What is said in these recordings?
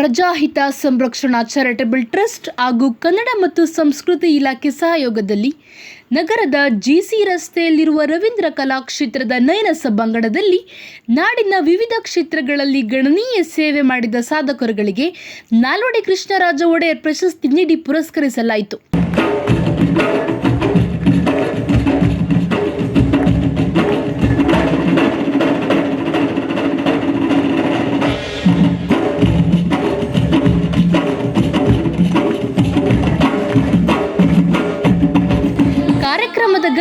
ಪ್ರಜಾಹಿತ ಸಂರಕ್ಷಣಾ charitable trust ಹಾಗೂ ಕನ್ನಡ ಮತ್ತು ಸಂಸ್ಕೃತಿ ಇಲಾಖೆ ಸಹಯೋಗದಲ್ಲಿ ನಗರದ ಜಿಸಿ ರಸ್ತೆಯಲ್ಲಿರುವ ರವೀಂದ್ರ ಕಲಾಕ್ಷೇತ್ರದ ನಯನ ಸಭಾಂಗಣದಲ್ಲಿ ನಾಡಿನ ವಿವಿಧ ಕ್ಷೇತ್ರಗಳಲ್ಲಿ ಗಣನೀಯ ಸೇವೆ ಮಾಡಿದ ಸಾಧಕರುಗಳಿಗೆ ನಾಲ್ವಡಿ ಕೃಷ್ಣರಾಜ ಒಡೆಯರ್ ಪ್ರಶಸ್ತಿ ನೀಡಿ ಪುರಸ್ಕರಿಸಲಾಯಿತು.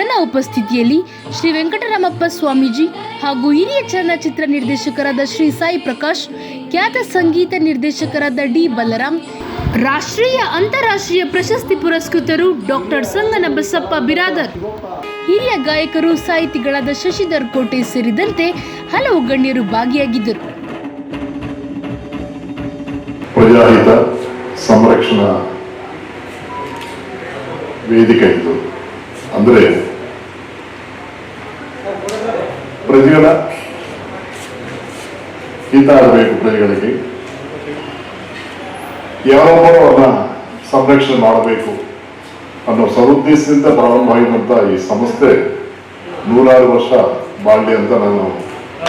ಕಾರ್ಯಕ್ರಮದ ಉಪಸ್ಥಿತಿಯಲ್ಲಿ ಶ್ರೀ ವೆಂಕಟರಾಮಪ್ಪ ಸ್ವಾಮೀಜಿ ಹಾಗೂ ಹಿರಿಯ ಚಲನಚಿತ್ರ ನಿರ್ದೇಶಕರಾದ ಶ್ರೀ ಸಾಯಿ ಪ್ರಕಾಶ್, ಖ್ಯಾತ ಸಂಗೀತ ನಿರ್ದೇಶಕರಾದ ಡಿ ಬಲರಾಮ್ ರಾಷ್ಟ್ರೀಯ ಅಂತಾರಾಷ್ಟ್ರೀಯ ಪ್ರಶಸ್ತಿ ಪುರಸ್ಕೃತರು ಡಾಕ್ಟರ್ ಸಂಗನ ಬಸಪ್ಪ ಬಿರಾದರ್. ಹಿರಿಯ ಗಾಯಕರು ಸಾಹಿತಿಗಳಾದ ಶಶಿಧರ್ ಕೋಟೆ ಸೇರಿದಂತೆ ಹಲವು ಗಣ್ಯರು ಭಾಗಿಯಾಗಿದ್ದರು. ಸಂರಕ್ಷಣಾ ವೇದಿಕೆ ಅಂದರೆ ಪ್ರಜೆಗಳ ಹಿತ ಆಗಬೇಕು ಪ್ರಜೆಗಳಿಗೆ. ಯಾರೊಬ್ಬರು ಅವನ್ನ ಸಂರಕ್ಷಣೆ ಮಾಡಬೇಕು ಅನ್ನೋ ಸದುದ್ದೇಶದಿಂದ ಪ್ರಾರಂಭ ಆಗಿರುವಂಥ ಈ ಸಂಸ್ಥೆ ನೂರಾರು ವರ್ಷ ಬಾಳ್ಲಿ ಅಂತ ನಾನು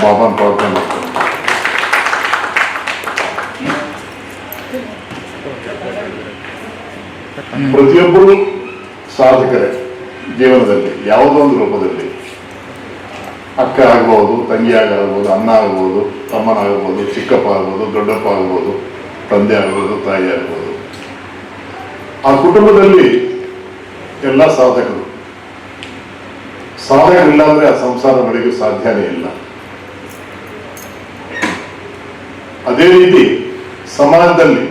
ಬಾಬಾನ್ ಪ್ರಾರ್ಥನೆ ಮಾಡ್ತೇನೆ ಪ್ರತಿಯೊಬ್ಬರು ಸಾಧಕರೇ ಜೀವನದಲ್ಲಿ, ಯಾವುದೋ ಒಂದು ರೂಪದಲ್ಲಿ. ಅಕ್ಕ ಆಗ್ಬೋದು ತಂಗಿ ಆಗ್ಬೋದು ಅಣ್ಣ ಆಗ್ಬೋದು ತಮ್ಮನಾಗ್ಬೋದು ಚಿಕ್ಕಪ್ಪ ಆಗ್ಬೋದು ದೊಡ್ಡಪ್ಪ ಆಗ್ಬೋದು ತಂದೆ ಆಗ್ಬೋದು ತಾಯಿ ಆಗ್ಬೋದು ಆ ಕುಟುಂಬದಲ್ಲಿ ಎಲ್ಲ ಸಾಧಕರು. ಸಾಧಕರಿಲ್ಲ ಅಂದ್ರೆ ಆ ಸಂಸಾರ ನಡೆಯಲು ಸಾಧ್ಯನೇ ಇಲ್ಲ. ಅದೇ ರೀತಿ ಸಮಾಜದಲ್ಲಿ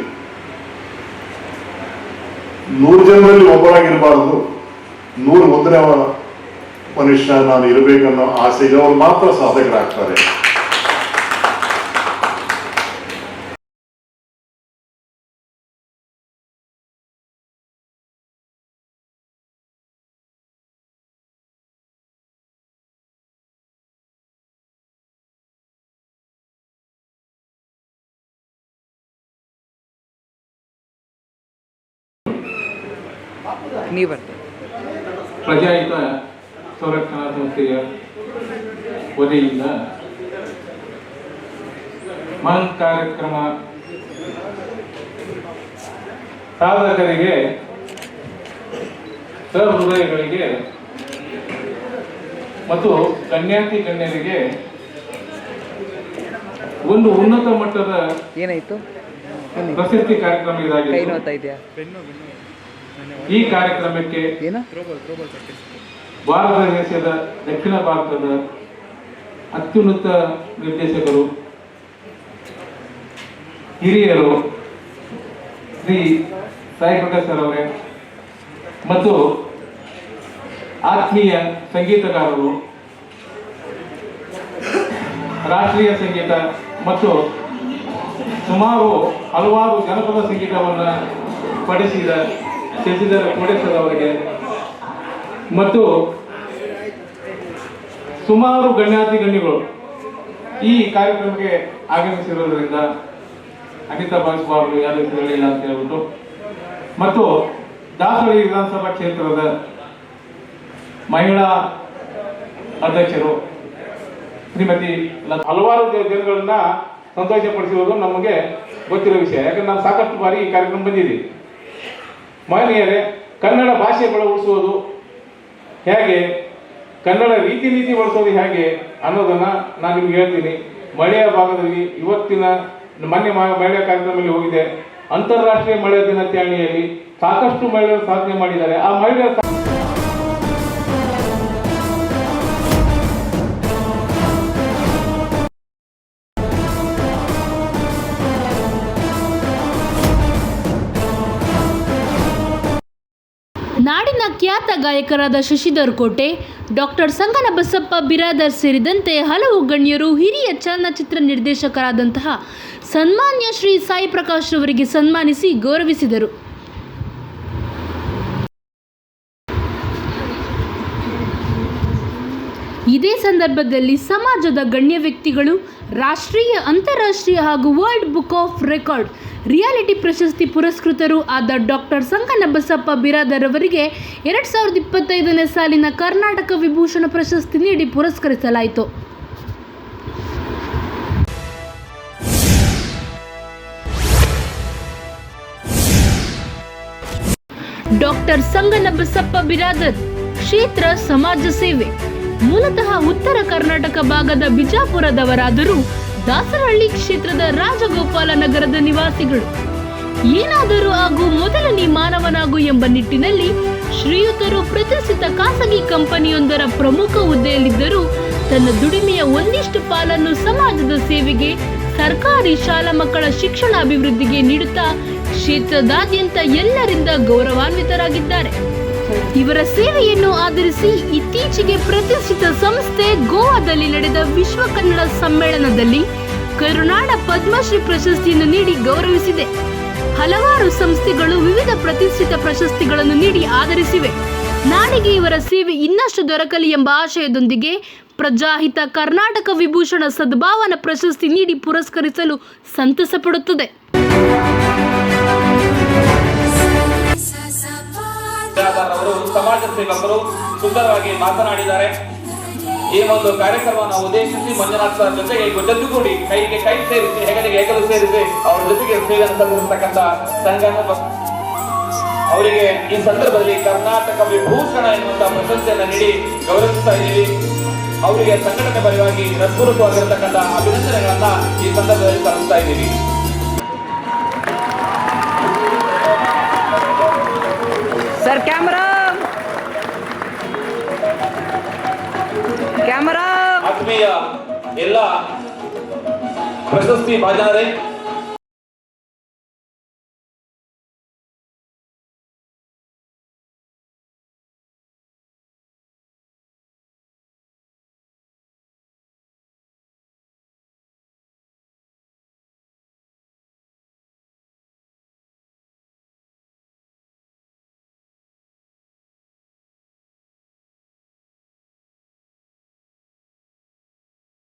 ನೂರು ಜನರಲ್ಲಿ ಒಬ್ಬರಾಗಿರಬಾರದು, ನೂರು ಒಂದನೇ ಮನುಷ್ಯ ನಾನು ಇರಬೇಕನ್ನೋ ಆಸೆ ಇರೋರು ಮಾತ್ರ ಸಾಧಕರಾಗ್ತಾರೆ. ನೀವು ಪ್ರಜಾಹಿತ ಸಂರಕ್ಷಣಾ ಸಂಸ್ಥೆಯ ವತಿಯಿಂದ ಮನ್ ಕಾರ್ಯಕ್ರಮ ಸಾಧಕರಿಗೆ ಸಹೃದಯಗಳಿಗೆ ಮತ್ತು ಕನ್ಯಾತಿ ಗಣ್ಯರಿಗೆ ಒಂದು ಉನ್ನತ ಮಟ್ಟದ ಏನಾಯ್ತು? ಪ್ರಶಸ್ತಿ ಕಾರ್ಯಕ್ರಮ ಇದಾಗಿದೆ. ಈ ಕಾರ್ಯಕ್ರಮಕ್ಕೆ ಏನು? ಭಾರತ ದೇಶದ ದಕ್ಷಿಣ ಭಾರತದ ಅತ್ಯುನ್ನತ ನಿರ್ದೇಶಕರು, ಹಿರಿಯರು ಶ್ರೀ ಸಾಯಿ ಪ್ರಕಾಶ್ ಅವರೇ ಮತ್ತು ಆತ್ಮೀಯ ಸಂಗೀತಗಾರರು, ರಾಷ್ಟ್ರೀಯ ಸಂಗೀತ ಮತ್ತು ಸುಮಾರು ಹಲವಾರು ಜನಪದ ಸಂಗೀತವನ್ನು ಪಡಿಸಿದ ಶಶಿಧರ ಕೋಡೇಶ್ವರ ಅವರಿಗೆ ಮತ್ತು ಸುಮಾರು ಗಣ್ಯಾತಿ ಗಣ್ಯಗಳು ಈ ಕಾರ್ಯಕ್ರಮಕ್ಕೆ ಆಗಮಿಸಿರೋದ್ರಿಂದ ಅನಿತಾ ಭಾವಿಸಬಾರದು ಯಾರು ಹೇಳಿಲ್ಲ ಅಂತ ಹೇಳ್ಬಿಟ್ಟು. ಮತ್ತು ದಾಸರಿ ವಿಧಾನಸಭಾ ಕ್ಷೇತ್ರದ ಮಹಿಳಾ ಅಧ್ಯಕ್ಷರು ಶ್ರೀಮತಿ ಹಲವಾರು ಜನಗಳನ್ನ ಸಂತೋಷ ಪಡಿಸಿರೋದು ನಮಗೆ ಗೊತ್ತಿರೋ ವಿಷಯ. ಯಾಕಂದ್ರೆ ನಾವು ಸಾಕಷ್ಟು ಬಾರಿ ಈ ಕಾರ್ಯಕ್ರಮ ಬಂದಿದ್ದೀವಿ ಮಹಿಳೆಯರೇ ಕನ್ನಡ ಭಾಷೆ ಉಳಿಸುವುದು ಹೇಗೆ? ಕನ್ನಡ ರೀತಿ ನೀತಿ ಬಳಸೋದು ಹೇಗೆ ಅನ್ನೋದನ್ನ ನಾನು ನಿಮ್ಗೆ ಹೇಳ್ತೀನಿ. ಮಳೆಯ ಭಾಗದಲ್ಲಿ ಇವತ್ತಿನ ಮೊನ್ನೆ ಮಹಿಳಾ ಕಾರ್ಯಕ್ರಮದಲ್ಲಿ ಹೋಗಿದೆ. ಅಂತಾರಾಷ್ಟ್ರೀಯ ಮಹಿಳಾ ದಿನಾಚರಣೆಯಲ್ಲಿ ಸಾಕಷ್ಟು ಮಹಿಳೆಯರು ಸಾಧನೆ ಮಾಡಿದ್ದಾರೆ. ಆ ಮಹಿಳೆಯರ ಖ್ಯಾತ ಗಾಯಕರಾದ ಶಶಿಧರ್ ಕೋಟೆ, ಡಾಕ್ಟರ್ ಸಂಗನ ಬಸಪ್ಪ ಬಿರಾದರ್ ಸೇರಿದಂತೆ ಹಲವು ಗಣ್ಯರು ಹಿರಿಯ ಚಲನಚಿತ್ರ ನಿರ್ದೇಶಕರಾದಂತಹ ಸನ್ಮಾನ್ಯ ಶ್ರೀ ಸಾಯಿ ಪ್ರಕಾಶ್ ಅವರಿಗೆ ಸನ್ಮಾನಿಸಿ ಗೌರವಿಸಿದರು. ಇದೇ ಸಂದರ್ಭದಲ್ಲಿ ಸಮಾಜದ ಗಣ್ಯ ವ್ಯಕ್ತಿಗಳು ರಾಷ್ಟ್ರೀಯ, ಅಂತಾರಾಷ್ಟ್ರೀಯ ಹಾಗೂ world book of record reality ಪ್ರಶಸ್ತಿ ಪುರಸ್ಕೃತರು ಆದ ಡಾಕ್ಟರ್ ಸಂಕನ ಬಸಪ್ಪ ಬಿರಾದರ್ ಅವರಿಗೆ ಎರಡ್ ಸಾವಿರದ ಇಪ್ಪತ್ತೈದನೇ ಸಾಲಿನ ಕರ್ನಾಟಕ ವಿಭೂಷಣ ಪ್ರಶಸ್ತಿ ನೀಡಿ ಪುರಸ್ಕರಿಸಲಾಯಿತು. ಡಾಕ್ಟರ್ ಸಂಗನ ಬಸಪ್ಪ ಬಿರಾದರ್ ಕ್ಷೇತ್ರ ಸಮಾಜ ಸೇವೆ. ಮೂಲತಃ ಉತ್ತರ ಕರ್ನಾಟಕ ಭಾಗದ ಬಿಜಾಪುರದವರಾದರೂ ದಾಸರಹಳ್ಳಿ ಕ್ಷೇತ್ರದ ರಾಜಗೋಪಾಲ ನಗರದ ನಿವಾಸಿಗಳು. ಏನಾದರೂ ಆಗು ಮೊದಲನೇ ಮಾನವನಾಗು ಎಂಬ ನಿಟ್ಟಿನಲ್ಲಿ ಶ್ರೀಯುತರು ಪ್ರತಿಷ್ಠಿತ ಖಾಸಗಿ ಕಂಪನಿಯೊಂದರ ಪ್ರಮುಖ ಹುದ್ದೆಯಲ್ಲಿದ್ದರೂ ತನ್ನ ದುಡಿಮೆಯ ಒಂದಿಷ್ಟು ಪಾಲನ್ನು ಸಮಾಜದ ಸೇವೆಗೆ, ಸರ್ಕಾರಿ ಶಾಲಾ ಮಕ್ಕಳ ಶಿಕ್ಷಣ ಅಭಿವೃದ್ಧಿಗೆ ನೀಡುತ್ತಾ ಕ್ಷೇತ್ರದಾದ್ಯಂತ ಎಲ್ಲರಿಂದ ಗೌರವಾನ್ವಿತರಾಗಿದ್ದಾರೆ. ಇವರ ಸೇವೆಯನ್ನು ಆಧರಿಸಿ ಇತ್ತೀಚೆಗೆ ಪ್ರತಿಷ್ಠಿತ ಸಂಸ್ಥೆ ಗೋವಾದಲ್ಲಿ ನಡೆದ ವಿಶ್ವ ಕನ್ನಡ ಸಮ್ಮೇಳನದಲ್ಲಿ ಕರುನಾಡ ಪದ್ಮಶ್ರೀ ಪ್ರಶಸ್ತಿಯನ್ನು ನೀಡಿ ಗೌರವಿಸಿದೆ. ಹಲವಾರು ಸಂಸ್ಥೆಗಳು ವಿವಿಧ ಪ್ರತಿಷ್ಠಿತ ಪ್ರಶಸ್ತಿಗಳನ್ನು ನೀಡಿ ಆಧರಿಸಿವೆ. ನಾಡಿಗೆ ಇವರ ಸೇವೆ ಇನ್ನಷ್ಟು ದೊರಕಲಿ ಎಂಬ ಆಶಯದೊಂದಿಗೆ ಪ್ರಜಾಹಿತ ಕರ್ನಾಟಕ ವಿಭೂಷಣ ಸದ್ಭಾವನಾ ಪ್ರಶಸ್ತಿ ನೀಡಿ ಪುರಸ್ಕರಿಸಲು ಸಂತಸ ಪಡುತ್ತದೆ. ಸೇವಕರು ಸುಂದರವಾಗಿ ಮಾತನಾಡಿದ್ದಾರೆ. ಈ ಒಂದು ಕಾರ್ಯಕ್ರಮವನ್ನು ಉದ್ದೇಶಿಸಿ ಮಂಜುನಾಥ್ ಸರ್ ಜೊತೆಗೆ ಜೊತೆಗೂಡಿ ಕೈಗೆ ಕೈ ಸೇರಿಸಿ, ಹೆಗಲಿಗೆ ಹೆಗಲು ಸೇರಿಸಿ ಅವರ ಜೊತೆಗೆ ಸೇವೆಯನ್ನು ಸಲ್ಲಿಸತಕ್ಕಂತ ಸಂಘ ಅವರಿಗೆ ಈ ಸಂದರ್ಭದಲ್ಲಿ ಕರ್ನಾಟಕ ವಿಭೂಷಣ ಎನ್ನುವಂತಹ ಪ್ರಶಸ್ತಿಯನ್ನು ನೀಡಿ ಗೌರವಿಸ್ತಾ ಇದ್ದೀವಿ. ಅವರಿಗೆ ಸಂಘಟನೆ ಪರವಾಗಿ ಹೃತ್ಪೂರ್ವಕವಾಗಿರತಕ್ಕಂಥ ಅಭಿನಂದನೆಗಳನ್ನ ಈ ಸಂದರ್ಭದಲ್ಲಿ ಸಲ್ಲಿಸ್ತಾ ಇದ್ದೀವಿ. Sir, camera. ಕ್ಯಾಮರಾ ಎಲ್ಲ ಪ್ರಶಸ್ತಿ ಭಾಜನರೇ.